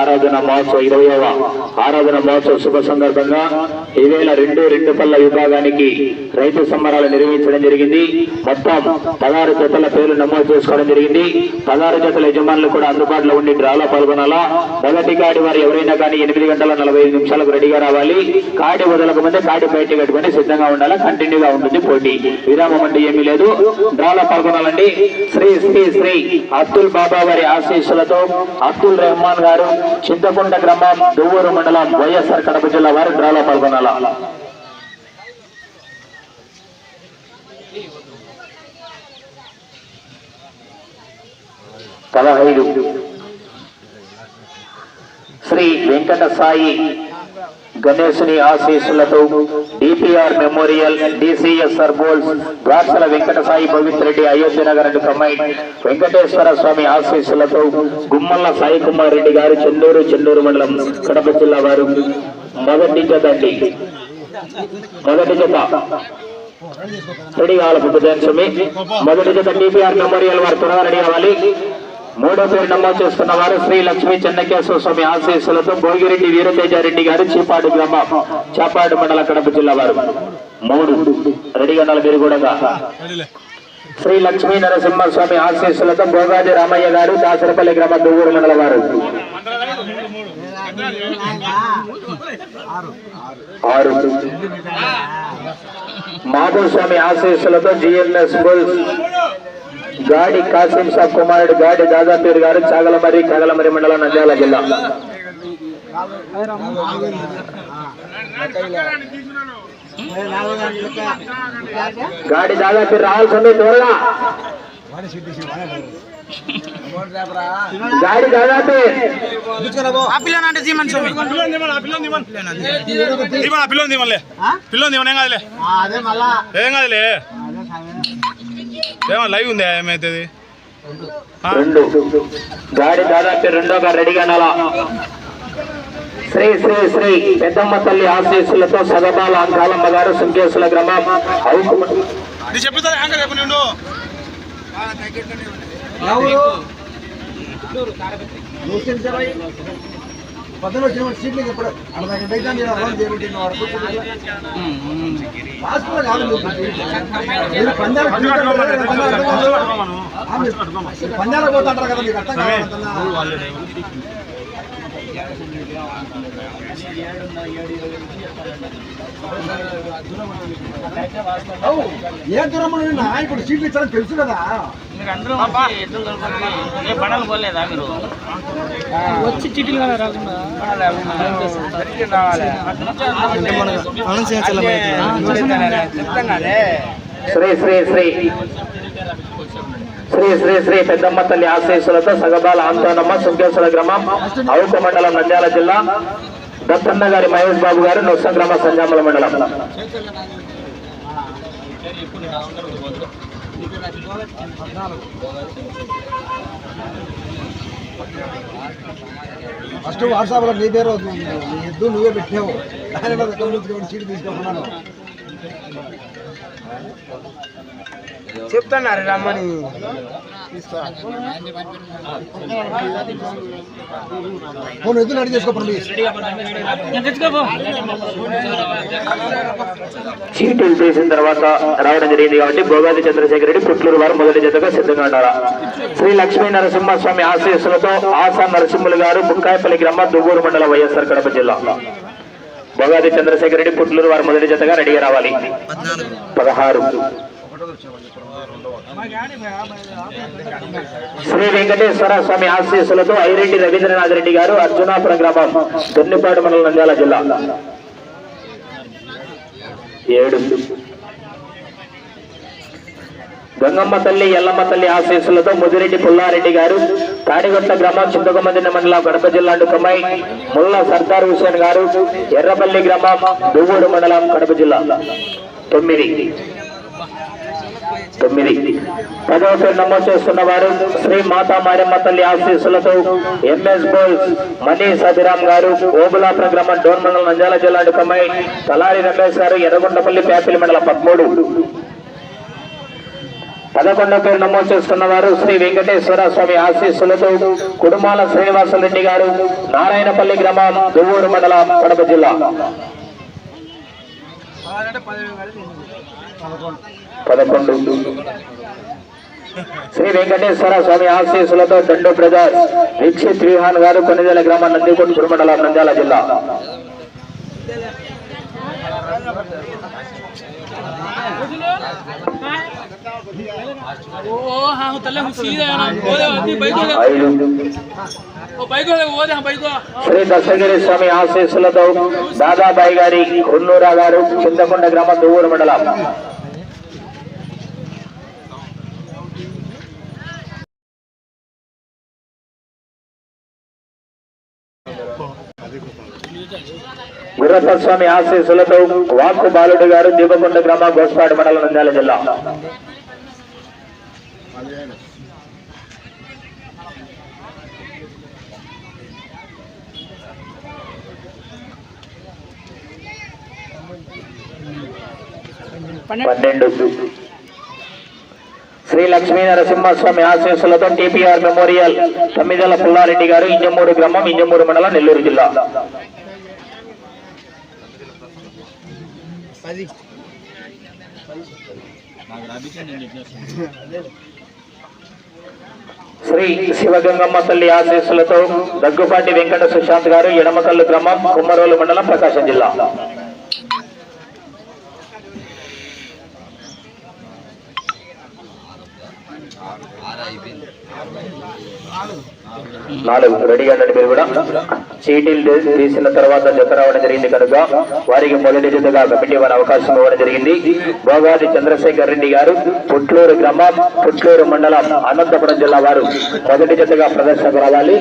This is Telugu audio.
ఆరాధన మహోత్సవ ఇరవయవ ఆరాధన మహోత్సవ శుభ సందర్భంగా ఈ రెండు రెండు పళ్ళ విభాగానికి రైతు సంబరాలు నిర్వహించడం జరిగింది. మొత్తం పదహారు జతల పేర్లు నమోదు చేసుకోవడం జరిగింది. పదహారు జతల యజమానులు కూడా అందుబాటులో ఉండి డ్రాలో పాల్గొనాలా? మొదటి కాడి వారు ఎవరైనా కానీ ఎనిమిది గంటల నలభై ఐదు నిమిషాలకు రెడీగా రావాలి. కాడి వదలకు ముందే కాడి బయట కట్టుకుని సిద్ధంగా ఉండాలి? కంటిన్యూగా ఉంటుంది పోటీ. విరామం అంటే ఏమీ లేదు. డ్రాలో పాల్గొనాలండి. శ్రీ శ్రీ శ్రీ అబ్దుల్ బాబా వారి ఆశీస్సులతో అబ్దుల్ రెహమాన్ గారు చింతకుంట గ్రామం దువ్వూరు మండలం వైఎస్ఆర్ కడప జిల్లా వారి డ్రాలో పాల్గొనాల? పదహైదు. శ్రీ వెంకట సాయి గణేశుని ఆశీస్సులతో డిపిఆర్ మెమోరియల్ డిసిఎస్ఆర్ బోల్స్ రాష్ట్ర వెంకట సాయి పవిత్ర రెడ్డి అయోధ్య నగర్ అండ్ కమ్మైన్ వెంకటేశ్వర స్వామి ఆశీస్సులతో గుమ్మల్ల సాయి కుమార్ రెడ్డి గారు చెన్నూరు చెన్నూరు మండలం కడప జిల్లా వారు మొదటి జత అండి. మొదటి జత. రెడీ కావాలి బుద్ధజన్ మొదటి జత డిపిఆర్ మెమోరియల్ వారు త్వరగా రెడీ కావాలి మూడో పేరు నమోదు చేసుకున్న వారు శ్రీ లక్ష్మీ చెన్నకేశ్వర స్వామి ఆశీస్సులతో భోగిరెడ్డి వీరతేజారెడ్డి గారు చేపాడు గ్రామం చేపాడు మండల కడప జిల్లా వారు. మూడు. రెడీగా ఉండాలి మీరు కూడా. శ్రీ లక్ష్మీ నరసింహస్వామి ఆశీస్సులతో భోగాది రామయ్య గారు దాసరపల్లి గ్రామ దువ్వూరు మండల వారు. ఆరు. స్వామి ఆశీస్సులతో జిఎల్ఎస్ బుల్స్ గాడి కాసిం సాబ్ కుమారుడు గాడి దాదాపీర్ గారు చాగలమరి కగలమరి మండలం నంద్యాల జిల్లా. గాడి దాదాపీర్ రావాల్సింది త్వరగా గాడి దాదాపీర్. ఆ పిల్లని జీవన్ స్వామి. పిల్లని పిల్లని ఏం కాదులే ఏం కాదులే. ఏమో లైవ్ ఉంది ఏమైతుంది? రెండు. గాడి దాదాపు రెండోగా రెడీగా నాలా శ్రీ శ్రీ శ్రీ పెద్దమ్మ తల్లి ఆశీస్సులతో సగబాల అంకాలమ్మ గారు సుంకేసుల గ్రామం అవుకు నీ చెప్తా యాంకర్ ఇప్పుడు అయితే నేను కాదు మీరు పోతుంటారు కదా. మీకు అర్థం కావాలంటున్నా ఏడు ఏ దూరం ఉన్నా ఇప్పుడు సీట్లు ఇచ్చారని తెలుసు కదా మీరు అందరూ ఏ బండలు పోలేదా మీరు వచ్చి చిటీలు కదా రాకుండా శ్రీ శ్రీ శ్రీ శ్రీ శ్రీ శ్రీ పెద్దమ్మ తల్లి ఆశీస్సులతో సగబాల ఆంతోనమ్మ సుంకేశ్వర గ్రామం అవుకు మండలం నంద్యాల జిల్లా దత్తన్న గారి మహేష్ బాబు గారు నొత్సంగ్రామ సంజామల మండలం. ఫస్ట్ వాట్సాప్లో నీ పేరు ఎద్దు నువ్వే పెట్టావు. దాని మీద సీటు నుంచి చెప్తున్నారు రమ్మని. ఫోన్ ఎద్దు రెడీ చేసుకోండి చీటీలు తీసిన తర్వాత రావడం జరిగింది కాబట్టి భోగాది చంద్రశేఖర్ రెడ్డి పుట్లూరు వారు మొదటి జతగా సిద్ధంగా ఉన్నారు. శ్రీ లక్ష్మీ నరసింహస్వామి ఆశీస్సులతో ఆశా నరసింహులు గారు బుక్కాయపల్లి గ్రామ దువ్వూరు మండలం వైఎస్ఆర్ కడప జిల్లా. భోగాది చంద్రశేఖర్ రెడ్డి పుట్లూరు వారు మొదటి జతగా రెడీగా రావాలి. పదహారు. శ్రీ వెంకటేశ్వర స్వామి ఆశీస్సులతో ఐరెడ్డి రవీంద్రనాథ్ రెడ్డి గారు అర్జునాపురం గ్రామం దొన్నిపాడు మండలం నంద్యాల జిల్లా. ఏడు. గంగమ్మ తల్లి ఎల్లమ్మ తల్లి ఆశీస్సులతో ముదిరెడ్డి పుల్లారెడ్డి గారు తాడిగొట్ట గ్రామం చింతకొమ్మదిన మండలం కడప జిల్లా కమ్మాయి ముల్లా సర్దార్ హుసేన్ గారు ఎర్రపల్లి గ్రామం దువ్వూరు మండలం కడప జిల్లా. తొమ్మిది. తొమ్మిది. పదవ పేరు నమోదు చేసుకున్న వారు శ్రీ మాతా మారమ్మ తల్లి ఆశీస్సులతో ఎంఎస్ బోల్స్ మనీష్ అభిరామ్ గారు ఓబులాపురం గ్రామం డోన్ మండలం నంజాల జిల్లా కమ్మాయి తలారి రమేష్ గారు ఎర్రగొండపల్లి పేపల్లి మండలం పదమూడు. పదకొండో పేరు నమోదు చేసుకున్న వారు శ్రీ వెంకటేశ్వర స్వామి ఆశీస్సులతో కుడుమాల శ్రీనివాసరెడ్డి గారు నారాయణపల్లి గ్రామం దువ్వూరు మండలం కడప జిల్లా. పదకొండు. శ్రీ వెంకటేశ్వర స్వామి ఆశీస్సులతో దండు బ్రదర్ దీక్షిత్ విహాన్ గారు కొన్నిదల గ్రామం నందికొండ గురుమండలం నంద్యాల జిల్లా. శ్రీ దశగిరి స్వామి ఆశీస్సులతో దాదాబాయి గారి కొన్నూరా గారు చింతకొండ గ్రామం దువ్వూరు మండలం. గుర్రప్ప స్వామి ఆశీస్సులతో వాక్కు బాలుడు గారు దీపకొండ గ్రామం గోస్పాడు మండలం నంద్యాల జిల్లా. పన్నెండు. శ్రీ లక్ష్మీ నరసింహస్వామి ఆశీస్సులతో టీపీఆర్ మెమోరియల్ తమ్మిదల పుల్లారెడ్డి గారు ఇంజమూరు గ్రామం ఇంజమూరు మండలం నెల్లూరు జిల్లా. శ్రీ శివగంగమ్మ తల్లి ఆశీస్సులతో దగ్గుపాటి వెంకట సుశాంత్ గారు ఎడమకల్లు గ్రామం కుమ్మరోలు మండలం ప్రకాశం జిల్లా. నాలుగు. రెడీ ఉండండి మీరు కూడా. చీటీలు తీసిన తర్వాత జత రావడం జరిగింది కనుక వారికి మొదటి జతగా కమిటీ వారి అవకాశం ఇవ్వడం జరిగింది. భోగాది చంద్రశేఖర్ రెడ్డి గారు పుట్లూరు గ్రామం పుట్లూరు మండలం అనంతపురం జిల్లా వారు మొదటి జతగా ప్రదర్శనకు రావాలి.